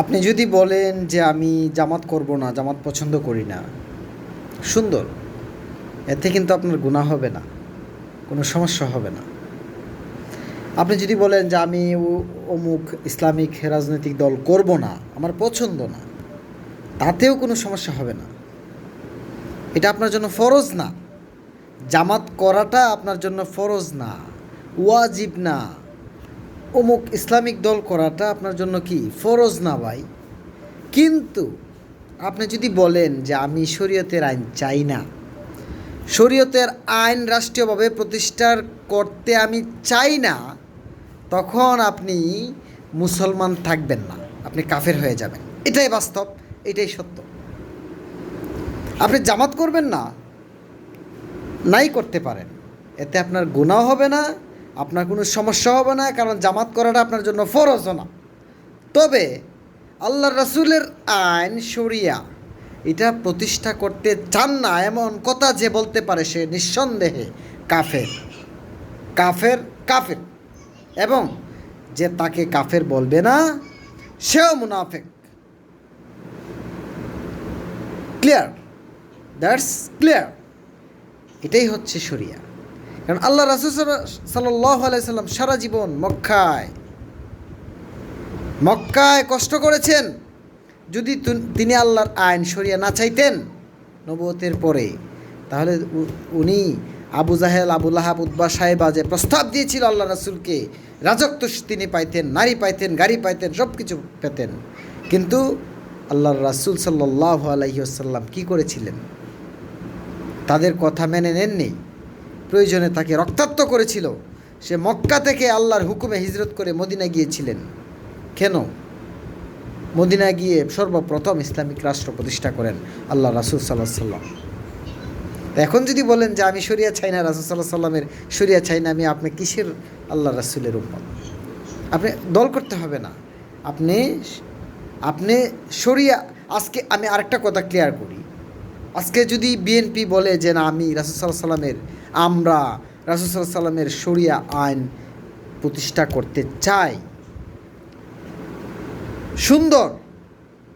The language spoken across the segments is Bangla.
আপনি যদি বলেন যে আমি জামাত করব না, জামাত পছন্দ করি না, সুন্দর। এতে কিন্তু আপনার গুণা হবে না, কোনো সমস্যা হবে না। আপনি যদি বলেন যে আমি অমুক ইসলামিক রাজনৈতিক দল করব না, আমার পছন্দ না, তাতেও কোনো সমস্যা হবে না। এটা আপনার জন্য ফরজ না। জামাত করাটা আপনার জন্য ফরজ না, ওয়াজিব না। অমুক ইসলামিক দল করাটা আপনার জন্য কি ফরজ না ভাই? কিন্তু আপনি যদি বলেন যে আমি শরীয়তের আইন চাই না, শরীয়তের আইন রাষ্ট্রীয়ভাবে প্রতিষ্ঠার করতে আমি চাই না, তখন আপনি মুসলমান থাকবেন না, আপনি কাফের হয়ে যাবেন। এটাই বাস্তব, এটাই সত্য। আপনি জামাত করবেন না, নাই করতে পারেন। এতে আপনার গুণাও হবে না আপনার কোনো সমস্যা হবে না, কারণ জামাত করাটা আপনার জন্য ফরজ না। তবে আল্লাহ রসুলের আইন, শরিয়া, এটা প্রতিষ্ঠা করতে চান না, এমন কথা যে বলতে পারে সে নিঃসন্দেহে কাফের। কাফের কাফের। এবং যে তাকে কাফের বলবে না, সেও মুনাফেক। ক্লিয়ার? That's clear. এটাই হচ্ছে শরিয়া। কারণ আল্লাহ রাসুল আলাইসাল্লাম সারা জীবন মক্কায় মক্কায় কষ্ট করেছেন। যদি তিনি আল্লাহর আইন সরিয়া না চাইতেন নবতের পরে, তাহলে উনি আবু জাহেল, আবু লাহাব উদ্বা সাহেবা যে প্রস্তাব দিয়েছিল আল্লাহ রাসুলকে, রাজত্ব তিনি পাইতেন, নারী পাইতেন, গাড়ি পাইতেন সব কিছু পেতেন। কিন্তু আল্লাহর রাসুল সাল্লাহ আলহিহাসাল্লাম কী করেছিলেন? তাদের কথা মেনে নেননি? প্রয়োজনে তাকে রক্তাক্ত করেছিল। সে মক্কা থেকে আল্লাহর হুকুমে হিজরত করে মদিনা গিয়েছিলেন। কেন? মদিনা গিয়ে সর্বপ্রথম ইসলামিক রাষ্ট্র প্রতিষ্ঠা করেন আল্লাহ রাসুল সাল্লাহ সাল্লাম এখন যদি বলেন যে আমি শরিয়া চাই না, রাসুল সাল্লাহ সাল্লামের শরিয়া চাই না, আমি আপনি কিসের আল্লাহ রাসুলের উম্মত? আপনি দল করতে হবে না। আপনি আপনি শরিয়া, আজকে আমি আরেকটা কথা ক্লিয়ার করি। আজকে যদি বিএনপি বলে যে না, আমি রাসুল সাল্লাহ সাল্লামের আমরা রাসুল সাল্লাহ সাল্লামের শরিয়া আইন প্রতিষ্ঠা করতে চাই। সুন্দর।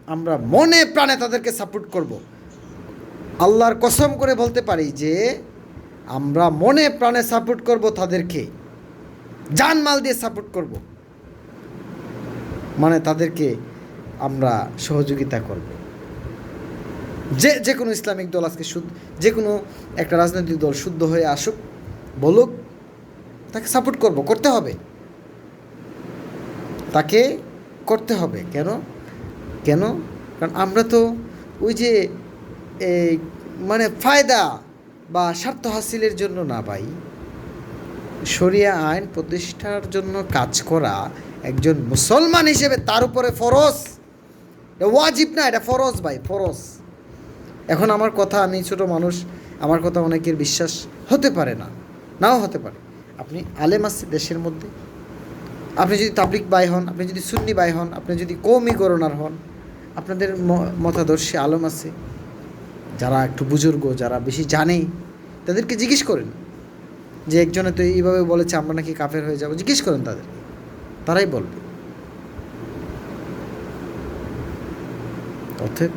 আমরা মনে প্রাণে তাদেরকে সাপোর্ট করব। আল্লাহর কসম করে বলতে পারি যে, আমরা মনে প্রাণে সাপোর্ট করব তাদেরকে। জানমাল দিয়ে সাপোর্ট করব। মানে তাদেরকে আমরা সহযোগিতা করব। যে যে কোনো ইসলামিক দল আজকে শুদ্ধ যে কোনো একটা রাজনৈতিক দল শুদ্ধ হয়ে আসুক, বলুক, তাকে সাপোর্ট করব, করতে হবে। তাকে করতে হবে, কেন? কেন? কারণ আমরা তো ওই যে, এই মানে ফায়দা বা স্বার্থ হাসিলের জন্য না ভাই। শরিয়া আইন প্রতিষ্ঠার জন্য কাজ করা একজন মুসলমান হিসেবে তার উপরে ফরজ। ওয়াজিব না, এটা ফরজ ভাই, ফরজ। এখন আমার কথা, আমি ছোট মানুষ, আমার কথা অনেকের বিশ্বাস হতে পারে না, নাও হতে পারে। আপনি আলেম আছে দেশের মধ্যে। আপনি যদি তাবলিক বাই হন, আপনি যদি সুন্নি বাই হন, আপনি যদি কৌমি করোনার হন, আপনাদের মতাদর্শী আলম আছে। যারা একটু বুজুর্গ, যারা বেশি জানে, তাদেরকে জিজ্ঞেস করেন। যে একজনে তো এইভাবে বলেছে, আমরা নাকি কাফের হয়ে যাব, জিজ্ঞেস করেন তাদের তারাই বলবে। অতএব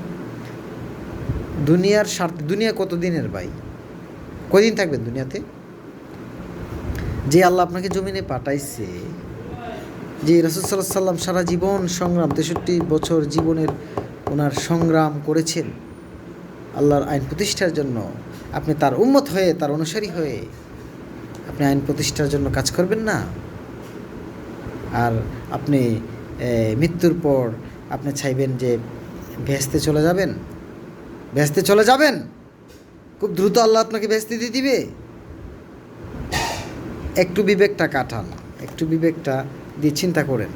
দুনিয়ার স্বার্থ, দুনিয়া কত দিনের ভাই? কদিন থাকবেন দুনিয়াতে? যে আল্লাহ আপনাকে জমিনে পাঠাইছে, যে রসুল সাল্লাহ সাল্লাম সারা জীবন সংগ্রাম, তেষট্টি বছর জীবনের ওনার সংগ্রাম করেছেন, আল্লাহর আইন প্রতিষ্ঠার জন্য আপনি তার উন্মত হয়ে, তার অনুসারী হয়ে আপনি আইন প্রতিষ্ঠার জন্য কাজ করবেন না? আর আপনি মৃত্যুর পর আপনি চাইবেন যে ভেস্তে চলে যাবেন? ভেস্তে চলে যাবেন? খুব দ্রুত আল্লাহ আপনাকে ভেস্তে দিয়ে দিবে। একটু বিবেকটা কাটান, একটু বিবেকটা দিয়ে চিন্তা করেন।